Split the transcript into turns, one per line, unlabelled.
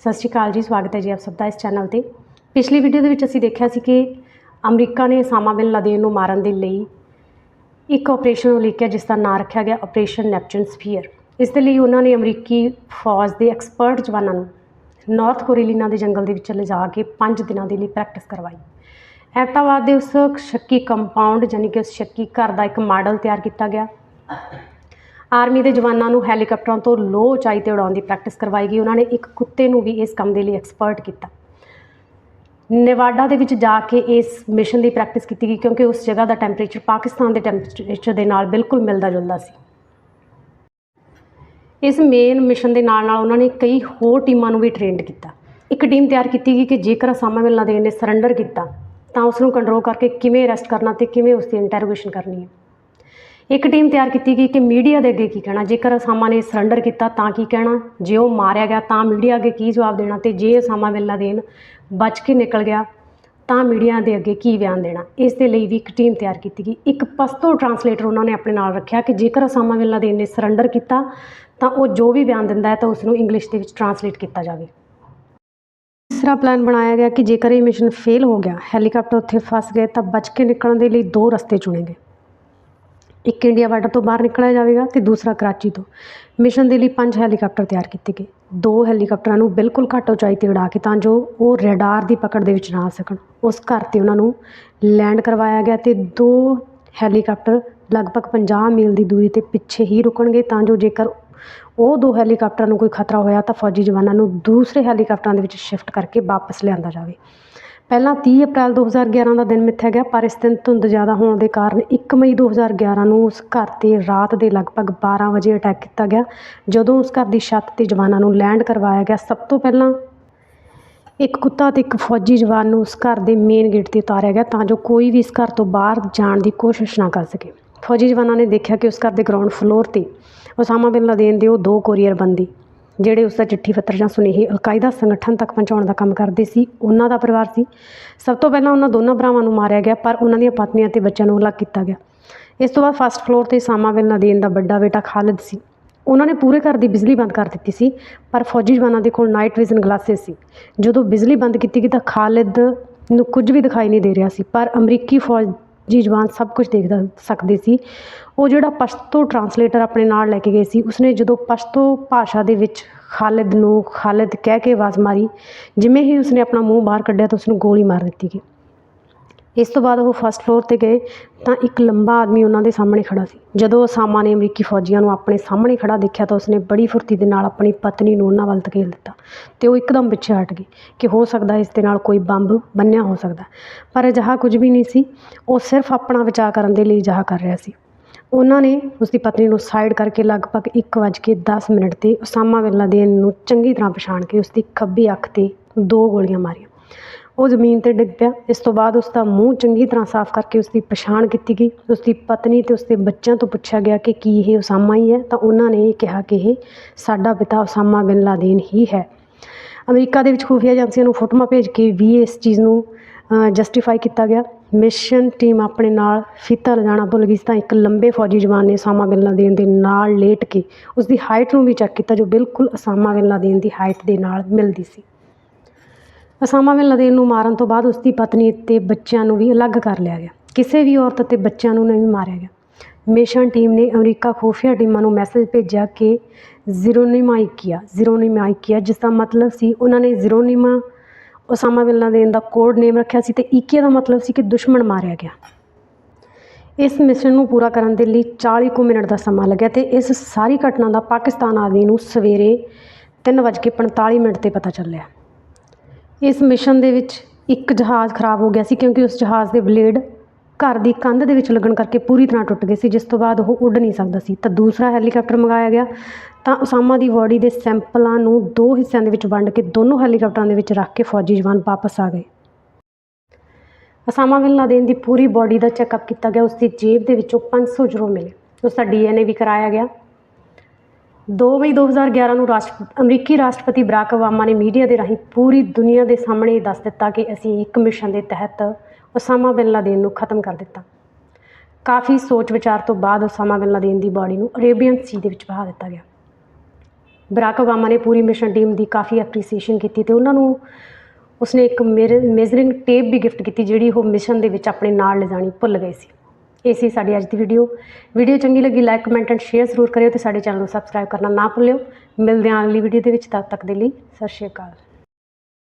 ਸਤਿ ਸ਼੍ਰੀ ਅਕਾਲ ਜੀ, ਸਵਾਗਤ ਹੈ ਜੀ ਆਪ ਸਭ ਦਾ ਇਸ ਚੈਨਲ ਤੇ। ਪਿਛਲੀ ਵੀਡੀਓ ਦੇ ਵਿੱਚ ਅਸੀਂ ਦੇਖਿਆ ਸੀ ਕਿ ਅਮਰੀਕਾ ਨੇ ਸਾਮਾ ਬਿਨ ਲਾਦੇਨ ਨੂੰ ਮਾਰਨ ਦੇ ਲਈ ਇੱਕ ਆਪਰੇਸ਼ਨ ਉਲੀਕਿਆ ਜਿਸ ਦਾ ਨਾਂ ਰੱਖਿਆ ਗਿਆ ਆਪਰੇਸ਼ਨ ਨੈਪਚੂਨ ਸਫੀਅਰ ਇਸ ਦੇ ਲਈ ਉਹਨਾਂ ਨੇ ਅਮਰੀਕੀ ਫੌਜ ਦੇ ਐਕਸਪਰਟ ਜਵਾਨਾਂ ਨੂੰ ਨਾਰਥ ਕੋਰੀਲੀਨਾ ਦੇ ਜੰਗਲ ਦੇ ਵਿੱਚ ਲਿਜਾ ਕੇ 5 ਦਿਨਾਂ ਦੇ ਲਈ ਪ੍ਰੈਕਟਿਸ ਕਰਵਾਈ। ਐਬਟਾਬਾਦ ਦੇ ਉਸ ਸ਼ੱਕੀ ਕੰਪਾਊਂਡ ਯਾਨੀ ਕਿ ਉਸ ਸ਼ੱਕੀ ਘਰ ਦਾ ਇੱਕ ਮਾਡਲ ਤਿਆਰ ਕੀਤਾ ਗਿਆ। ਆਰਮੀ ਦੇ ਜਵਾਨਾਂ ਨੂੰ ਹੈਲੀਕਾਪਟਰਾਂ ਤੋਂ ਲੋ ਉਚਾਈ ਤੇ ਉਡਾਉਣ ਦੀ ਪ੍ਰੈਕਟਿਸ ਕਰਵਾਈ ਗਈ ਉਹਨਾਂ ਨੇ ਇੱਕ ਕੁੱਤੇ ਨੂੰ ਵੀ ਇਸ ਕੰਮ ਦੇ ਲਈ ਐਕਸਪਰਟ ਕੀਤਾ। ਨੇਵਾਡਾ ਦੇ ਵਿੱਚ ਜਾ ਕੇ ਇਸ ਮਿਸ਼ਨ ਦੀ ਪ੍ਰੈਕਟਿਸ ਕੀਤੀ ਗਈ ਕਿਉਂਕਿ ਉਸ ਜਗ੍ਹਾ ਦਾ ਟੈਂਪਰੇਚਰ ਪਾਕਿਸਤਾਨ ਦੇ ਟੈਂਪਰੇਚਰ ਦੇ ਨਾਲ ਬਿਲਕੁਲ ਮਿਲਦਾ ਜੁਲਦਾ ਸੀ। ਇਸ ਮੇਨ ਮਿਸ਼ਨ ਦੇ ਨਾਲ ਨਾਲ ਉਹਨਾਂ ਨੇ ਕਈ ਹੋਰ ਟੀਮਾਂ ਨੂੰ ਵੀ ਟ੍ਰੇਨਡ ਕੀਤਾ। ਇੱਕ ਟੀਮ ਤਿਆਰ ਕੀਤੀ ਗਈ ਕਿ ਜੇਕਰ ਅਸਾਮਾ ਮਿਲਣਾ ਦੇ ਨੇ ਸਰੈਂਡਰ ਕੀਤਾ, ਤਾਂ ਉਸ ਨੂੰ ਕੰਟਰੋਲ ਕਰਕੇ ਕਿਵੇਂ ਅਰੈਸਟ ਕਰਨਾ ਤੇ ਕਿਵੇਂ ਉਸ ਦੀ ਇੰਟਰੋਗੇਸ਼ਨ ਕਰਨੀ ਹੈ। ਇੱਕ ਟੀਮ ਤਿਆਰ ਕੀਤੀ ਗਈ ਕਿ ਮੀਡੀਆ ਦੇ ਅੱਗੇ ਕੀ ਕਹਿਣਾ, ਜੇਕਰ ਅਸਾਮਾ ਨੇ ਸਰੈਂਡਰ ਕੀਤਾ ਤਾਂ ਕੀ ਕਹਿਣਾ, ਜੇ ਉਹ ਮਾਰਿਆ ਗਿਆ ਤਾਂ ਮੀਡੀਆ ਅੱਗੇ ਕੀ ਜਵਾਬ ਦੇਣਾ ਤੇ ਜੇ ਅਸਾਮਾ ਬਿਨ ਲਾਦੇਨ ਬਚ ਕੇ ਨਿਕਲ ਗਿਆ, ਤਾਂ ਮੀਡੀਆ ਦੇ ਅੱਗੇ ਕੀ ਬਿਆਨ ਦੇਣਾ। ਇਸ ਦੇ ਲਈ ਵੀ ਇੱਕ ਟੀਮ ਤਿਆਰ ਕੀਤੀ ਗਈ। ਇੱਕ ਪਸ਼ਤੋ ਟਰਾਂਸਲੇਟਰ ਉਹਨਾਂ ਨੇ ਆਪਣੇ ਨਾਲ ਰੱਖਿਆ ਕਿ ਜੇਕਰ ਅਸਾਮਾ ਬਿਨ ਲਾਦੇਨ ਨੇ ਸਰੈਂਡਰ ਕੀਤਾ, ਤਾਂ ਉਹ ਜੋ ਵੀ ਬਿਆਨ ਦਿੰਦਾ ਹੈ ਤਾਂ ਉਸ ਨੂੰ ਇੰਗਲਿਸ਼ ਦੇ ਵਿੱਚ ਟਰਾਂਸਲੇਟ ਕੀਤਾ ਜਾਵੇ। ਤੀਸਰਾ ਪਲਾਨ ਬਣਾਇਆ ਗਿਆ ਕਿ ਜੇਕਰ ਇਹ ਮਿਸ਼ਨ ਫੇਲ ਹੋ ਗਿਆ ਹੈਲੀਕਾਪਟਰ ਉੱਥੇ ਫਸ ਗਏ, ਤਾਂ ਬਚ ਕੇ ਨਿਕਲਣ ਦੇ ਲਈ ਦੋ ਰਸਤੇ ਚੁਣੇ ਗਏ। ਇੱਕ ਇੰਡੀਆ ਬਾਰਡਰ ਤੋਂ ਬਾਹਰ ਨਿਕਲਿਆ ਜਾਵੇਗਾ ਅਤੇ ਦੂਸਰਾ ਕਰਾਚੀ ਤੋਂ। ਮਿਸ਼ਨ ਦੇ ਲਈ ਪੰਜ ਹੈਲੀਕਾਪਟਰ ਤਿਆਰ ਕੀਤੇ ਗਏ। ਦੋ ਹੈਲੀਕਾਪਟਰਾਂ ਨੂੰ ਬਿਲਕੁਲ ਘੱਟ ਉਚਾਈ ਤੇ ਉਡਾ ਕੇ ਤਾਂ ਜੋ ਉਹ ਰੈਡਾਰ ਦੀ ਪਕੜ ਦੇ ਵਿੱਚ ਨਾ ਆ ਸਕਣ। ਉਸ ਘਰ ਤੇ ਉਹਨਾਂ ਨੂੰ ਲੈਂਡ ਕਰਵਾਇਆ ਗਿਆ ਅਤੇ ਦੋ ਹੈਲੀਕਾਪਟਰ ਲਗਭਗ 50 ਮੀਲ ਦੀ ਦੂਰੀ ਤੇ ਪਿੱਛੇ ਹੀ ਰੁਕਣਗੇ ਤਾਂ ਜੋ ਜੇਕਰ ਉਹ ਦੋ ਹੈਲੀਕਾਪਟਰਾਂ ਨੂੰ ਕੋਈ ਖਤਰਾ ਹੋਇਆ ਤਾਂ ਫੌਜੀ ਜਵਾਨਾਂ ਨੂੰ ਦੂਸਰੇ ਹੈਲੀਕਾਪਟਰਾਂ ਦੇ ਵਿੱਚ ਸ਼ਿਫਟ ਕਰਕੇ ਵਾਪਸ ਲਿਆਂਦਾ ਜਾਵੇ। ਪਹਿਲਾਂ ਤੀਹ ਅਪ੍ਰੈਲ 2011 ਦਾ ਦਿਨ ਮਿੱਥਿਆ ਗਿਆ, ਪਰ ਇਸ ਦਿਨ ਧੁੰਦ ਜ਼ਿਆਦਾ ਹੋਣ ਦੇ ਕਾਰਨ ਇੱਕ ਮਈ 2011 ਨੂੰ ਉਸ ਘਰ ਤੇ ਰਾਤ ਦੇ ਲਗਭਗ 12 ਵਜੇ ਅਟੈਕ ਕੀਤਾ ਗਿਆ, ਜਦੋਂ ਉਸ ਘਰ ਦੀ ਛੱਤ ਤੇ ਜਵਾਨਾਂ ਨੂੰ ਲੈਂਡ ਕਰਵਾਇਆ ਗਿਆ। ਸਭ ਤੋਂ ਪਹਿਲਾਂ ਇੱਕ ਕੁੱਤਾ ਅਤੇ ਇੱਕ ਫੌਜੀ ਜਵਾਨ ਨੂੰ ਉਸ ਘਰ ਦੇ ਮੇਨ ਗੇਟ ਤੇ ਉਤਾਰਿਆ ਗਿਆ ਤਾਂ ਜੋ ਕੋਈ ਵੀ ਇਸ ਘਰ ਤੋਂ ਬਾਹਰ ਜਾਣ ਦੀ ਕੋਸ਼ਿਸ਼ ਨਾ ਕਰ ਸਕੇ। ਫੌਜੀ ਜਵਾਨਾਂ ਨੇ ਦੇਖਿਆ ਕਿ ਉਸ ਘਰ ਦੇ ਗਰਾਊਂਡ ਫਲੋਰ ਤੇ ਉਸਾਮਾ ਬਿਨ ਲਾਦੇਨ ਦੇ ਉਹ ਦੋ ਕੋਰੀਅਰ ਬੰਦੀ ਜਿਹੜੇ ਉਸ ਦਾ ਚਿੱਠੀ ਪੱਤਰ ਜਾਂ ਸੁਨੇਹੇ ਅਲਕਾਇਦਾ ਸੰਗਠਨ ਤੱਕ ਪਹੁੰਚਾਉਣ ਦਾ ਕੰਮ ਕਰਦੇ ਸੀ, ਉਹਨਾਂ ਦਾ ਪਰਿਵਾਰ ਸੀ। ਸਭ ਤੋਂ ਪਹਿਲਾਂ ਉਹਨਾਂ ਦੋਨਾਂ ਭਰਾਵਾਂ ਨੂੰ ਮਾਰਿਆ ਗਿਆ, ਪਰ ਉਹਨਾਂ ਦੀਆਂ ਪਤਨੀਆਂ ਤੇ ਬੱਚਿਆਂ ਨੂੰ ਅਲੱਗ ਕੀਤਾ ਗਿਆ। ਇਸ ਤੋਂ ਬਾਅਦ ਫਸਟ ਫਲੋਰ ਤੇ ਉਸਾਮਾ ਬਿਨ ਲਾਦੇਨ ਦਾ ਵੱਡਾ ਬੇਟਾ ਖਾਲਿਦ ਸੀ। ਉਹਨਾਂ ਨੇ ਪੂਰੇ ਘਰ ਦੀ ਬਿਜਲੀ ਬੰਦ ਕਰ ਦਿੱਤੀ ਸੀ, ਪਰ ਫੌਜੀ ਜਵਾਨਾਂ ਦੇ ਕੋਲ ਨਾਈਟ ਵਿਜ਼ਨ ਗਲਾਸਿਸ ਸੀ। ਜਦੋਂ ਬਿਜਲੀ ਬੰਦ ਕੀਤੀ ਗਈ ਤਾਂ ਖਾਲਿਦ ਨੂੰ ਕੁਝ ਵੀ ਦਿਖਾਈ ਨਹੀਂ ਦੇ ਰਿਹਾ ਸੀ, ਪਰ ਅਮਰੀਕੀ ਫੌਜ ਜੀ ਜਬਾਨ ਸਭ ਕੁਝ ਦੇਖਦਾ ਸਕਦੇ ਸੀ। ਉਹ ਜਿਹੜਾ ਪਸ਼ਤੋ ਟਰਾਂਸਲੇਟਰ ਆਪਣੇ ਨਾਲ ਲੈ ਕੇ ਗਏ ਸੀ, ਉਸਨੇ ਜਦੋਂ ਪਸ਼ਤੋ ਭਾਸ਼ਾ ਦੇ ਵਿੱਚ ਖਾਲਿਦ ਨੂੰ ਖਾਲਿਦ ਕਹਿ ਕੇ ਆਵਾਜ਼ ਮਾਰੀ, ਜਿਵੇਂ ਹੀ ਉਸਨੇ ਆਪਣਾ ਮੂੰਹ ਬਾਹਰ ਕੱਢਿਆ ਤਾਂ ਉਸਨੂੰ ਗੋਲੀ ਮਾਰ ਦਿੱਤੀ ਗਈ। ਇਸ ਤੋਂ ਬਾਅਦ ਉਹ ਫਸਟ ਫਲੋਰ ਤੇ ਗਏ, ਤਾਂ ਇੱਕ ਲੰਬਾ ਆਦਮੀ ਉਹਨਾਂ ਦੇ ਸਾਹਮਣੇ ਖੜ੍ਹਾ ਸੀ। ਜਦੋਂ ਉਸਾਮਾ ਨੇ ਅਮਰੀਕੀ ਫੌਜੀਆਂ ਨੂੰ ਆਪਣੇ ਸਾਹਮਣੇ ਖੜ੍ਹਾ ਦੇਖਿਆ ਤਾਂ ਉਸਨੇ ਬੜੀ ਫੁਰਤੀ ਦੇ ਨਾਲ ਆਪਣੀ ਪਤਨੀ ਨੂੰ ਉਹਨਾਂ ਵੱਲ ਧਕੇਲ ਦਿੱਤਾ ਅਤੇ ਉਹ ਇੱਕਦਮ ਪਿੱਛੇ ਹਟ ਗਈ ਕਿ ਹੋ ਸਕਦਾ ਇਸ ਦੇ ਨਾਲ ਕੋਈ ਬੰਬ ਬੰਨਿਆ ਹੋ ਸਕਦਾ। ਪਰ ਅਜਿਹਾ ਕੁਝ ਵੀ ਨਹੀਂ ਸੀ। ਉਹ ਸਿਰਫ ਆਪਣਾ ਬਚਾਅ ਕਰਨ ਦੇ ਲਈ ਅਜਿਹਾ ਕਰ ਰਿਹਾ ਸੀ। ਉਹਨਾਂ ਨੇ ਉਸਦੀ ਪਤਨੀ ਨੂੰ ਸਾਈਡ ਕਰਕੇ ਲਗਭਗ 1:10 ਮਿੰਟ ਤੇ ਉਸਾਮਾ ਬਿਨ ਲਾਦੇਨ ਨੂੰ ਚੰਗੀ ਤਰ੍ਹਾਂ ਪਛਾਣ ਕੇ ਉਸਦੀ ਖੱਬੀ ਅੱਖ ਤੇ ਦੋ ਗੋਲੀਆਂ ਮਾਰੀਆਂ। ਉਹ ਜ਼ਮੀਨ ਤੇ ਡਿੱਗ ਪਿਆ। ਇਸ ਤੋਂ ਬਾਅਦ ਉਸ ਦਾ ਮੂੰਹ ਚੰਗੀ ਤਰ੍ਹਾਂ ਸਾਫ਼ ਕਰਕੇ ਉਸ ਦੀ ਪਛਾਣ ਕੀਤੀ ਗਈ। ਉਸ ਦੀ ਪਤਨੀ ਅਤੇ ਉਸ ਦੇ ਬੱਚਿਆਂ ਤੋਂ ਪੁੱਛਿਆ ਗਿਆ ਕਿ ਕੀ ਇਹ ਉਸਾਮਾ ਹੀ ਹੈ, ਤਾਂ ਉਹਨਾਂ ਨੇ ਇਹ ਕਿਹਾ ਕਿ ਇਹ ਸਾਡਾ ਪਿਤਾ ਉਸਾਮਾ ਬਿਨ ਲਾਦੇਨ ਹੀ ਹੈ। ਅਮਰੀਕਾ ਦੇ ਵਿੱਚ ਖੁਫੀਆ ਏਜੰਸੀਆਂ ਨੂੰ ਫੋਟੋਆਂ ਭੇਜ ਕੇ ਵੀ ਇਸ ਚੀਜ਼ ਨੂੰ ਜਸਟੀਫਾਈ ਕੀਤਾ ਗਿਆ। ਮਿਸ਼ਨ ਟੀਮ ਆਪਣੇ ਨਾਲ ਫੀਤਾ ਲਿਜਾਣਾ ਭੁੱਲ ਗਈ ਸੀ, ਤਾਂ ਇੱਕ ਲੰਬੇ ਫੌਜੀ ਜਵਾਨ ਨੇ ਉਸਾਮਾ ਬਿਨ ਲਾਦੇਨ ਦੇ ਨਾਲ ਲੇਟ ਕੇ ਉਸ ਦੀ ਹਾਈਟ ਨੂੰ ਵੀ ਚੈੱਕ ਕੀਤਾ, ਜੋ ਬਿਲਕੁਲ ਉਸਾਮਾ ਬਿਨ ਲਾਦੇਨ ਦੀ ਹਾਈਟ ਦੇ ਨਾਲ ਮਿਲਦੀ ਸੀ। ਉਸਾਮਾ ਬਿਨ ਲਾਦੇਨ ਨੂੰ ਮਾਰਨ ਤੋਂ ਬਾਅਦ ਉਸ ਦੀ ਪਤਨੀ ਅਤੇ ਬੱਚਿਆਂ ਨੂੰ ਵੀ ਅਲੱਗ ਕਰ ਲਿਆ ਗਿਆ। ਕਿਸੇ ਵੀ ਔਰਤ ਅਤੇ ਬੱਚਿਆਂ ਨੂੰ ਨਹੀਂ ਮਾਰਿਆ ਗਿਆ। ਮਿਸ਼ਨ ਟੀਮ ਨੇ ਅਮਰੀਕਾ ਖੁਫੀਆ ਟੀਮਾਂ ਨੂੰ ਮੈਸੇਜ ਭੇਜਿਆ ਕਿ ਜ਼ੀਰੋਨਿਮਾਈਕੀਆ ਜ਼ੀਰੋਨਿਮਾਈਕੀਆ, ਜਿਸ ਦਾ ਮਤਲਬ ਸੀ ਉਹਨਾਂ ਨੇ ਜ਼ੀਰੋਨੀਮਾ ਉਸਾਮਾ ਬਿਨ ਲਾਦੇਨ ਦਾ ਕੋਡ ਨੇਮ ਰੱਖਿਆ ਸੀ ਤੇ ਈਕੀਆ ਦਾ ਮਤਲਬ ਸੀ ਕਿ ਦੁਸ਼ਮਣ ਮਾਰਿਆ ਗਿਆ। ਇਸ ਮਿਸ਼ਨ ਨੂੰ ਪੂਰਾ ਕਰਨ ਦੇ ਲਈ 40 ਕੁ ਮਿੰਟ ਦਾ ਸਮਾਂ ਲੱਗਿਆ ਤੇ ਇਸ ਸਾਰੀ ਘਟਨਾ ਦਾ ਪਾਕਿਸਤਾਨ ਆਦਮੀ ਨੂੰ ਸਵੇਰੇ 3:45 ਮਿੰਟ ਤੇ ਪਤਾ ਚੱਲਿਆ। ਇਸ ਮਿਸ਼ਨ ਦੇ ਵਿੱਚ ਇੱਕ ਜਹਾਜ਼ ਖਰਾਬ ਹੋ ਗਿਆ ਸੀ ਕਿਉਂਕਿ ਉਸ ਜਹਾਜ਼ ਦੇ ਬਲੇਡ ਘਰ ਦੀ ਕੰਧ ਦੇ ਵਿੱਚ ਲੱਗਣ ਕਰਕੇ ਪੂਰੀ ਤਰ੍ਹਾਂ ਟੁੱਟ ਗਏ ਸੀ, ਜਿਸ ਤੋਂ ਬਾਅਦ ਉਹ ਉੱਡ ਨਹੀਂ ਸਕਦਾ ਸੀ। ਤਾਂ ਦੂਸਰਾ ਹੈਲੀਕਾਪਟਰ ਮੰਗਾਇਆ ਗਿਆ। ਤਾਂ ਉਸਾਮਾ ਦੀ ਬੋਡੀ ਦੇ ਸੈਂਪਲਾਂ ਨੂੰ ਦੋ ਹਿੱਸਿਆਂ ਦੇ ਵਿੱਚ ਵੰਡ ਕੇ ਦੋਨੋਂ ਹੈਲੀਕਾਪਟਰਾਂ ਦੇ ਵਿੱਚ ਰੱਖ ਕੇ ਫੌਜੀ ਜਵਾਨ ਵਾਪਸ ਆ ਗਏ। ਉਸਾਮਾ ਬਿਨ ਲਾਦੇਨ ਦੀ ਪੂਰੀ ਬੋਡੀ ਦਾ ਚੈੱਕਅਪ ਕੀਤਾ ਗਿਆ। ਉਸ ਦੀ ਜੇਬ ਦੇ ਵਿੱਚੋਂ 500 ਯੂਰੋ ਮਿਲੇ। ਉਸ ਦਾ ਡੀਐਨਏ ਵੀ ਕਰਾਇਆ ਗਿਆ। 2 ਮਈ 2011 ਨੂੰ ਰਾਸ਼ਟਰ ਅਮਰੀਕੀ ਰਾਸ਼ਟਰਪਤੀ ਬਰਾਕ ਓਬਾਮਾ ਨੇ ਮੀਡੀਆ ਦੇ ਰਾਹੀਂ ਪੂਰੀ ਦੁਨੀਆ ਦੇ ਸਾਹਮਣੇ ਦੱਸ ਦਿੱਤਾ ਕਿ ਅਸੀਂ ਇੱਕ ਮਿਸ਼ਨ ਦੇ ਤਹਿਤ ਉਸਾਮਾ ਬਿਨ ਲਾਦੇਨ ਨੂੰ ਖਤਮ ਕਰ ਦਿੱਤਾ। ਕਾਫੀ ਸੋਚ ਵਿਚਾਰ ਤੋਂ ਬਾਅਦ ਉਸਾਮਾ ਬਿਨ ਲਾਦੇਨ ਦੀ ਬਾਡੀ ਨੂੰ ਅਰੇਬੀਅਨ ਸੀ ਦੇ ਵਿੱਚ ਬਹਾ ਦਿੱਤਾ ਗਿਆ। ਬਰਾਕ ਓਬਾਮਾ ਨੇ ਪੂਰੀ ਮਿਸ਼ਨ ਟੀਮ ਦੀ ਕਾਫੀ ਐਪਰੀਸੀਏਸ਼ਨ ਕੀਤੀ ਤੇ ਉਹਨਾਂ ਨੂੰ ਉਸਨੇ ਇੱਕ ਮੇਜ਼ਰਿੰਗ ਟੇਪ ਵੀ ਗਿਫਟ ਕੀਤੀ ਜਿਹੜੀ ਉਹ ਮਿਸ਼ਨ ਦੇ ਵਿੱਚ ਆਪਣੇ ਨਾਲ ਲਿਜਾਣੀ ਭੁੱਲ ਗਏ ਸੀ। ਇਹ ਸੀ ਸਾਡੀ ਅੱਜ ਦੀ ਵੀਡੀਓ ਵੀਡੀਓ ਚੰਗੀ ਲੱਗੀ ਲਾਈਕ ਕਮੈਂਟ ਐਂਡ ਸ਼ੇਅਰ ਜ਼ਰੂਰ ਕਰਿਓ ਤੇ ਸਾਡੇ ਚੈਨਲ ਨੂੰ ਸਬਸਕ੍ਰਾਈਬ ਕਰਨਾ ਨਾ ਭੁੱਲਿਓ। ਮਿਲਦੇ ਹਾਂ ਅਗਲੀ ਵੀਡੀਓ ਦੇ ਵਿੱਚ, ਤਦ ਤੱਕ ਦੇ ਲਈ ਸਤਿ ਸ਼੍ਰੀ ਅਕਾਲ।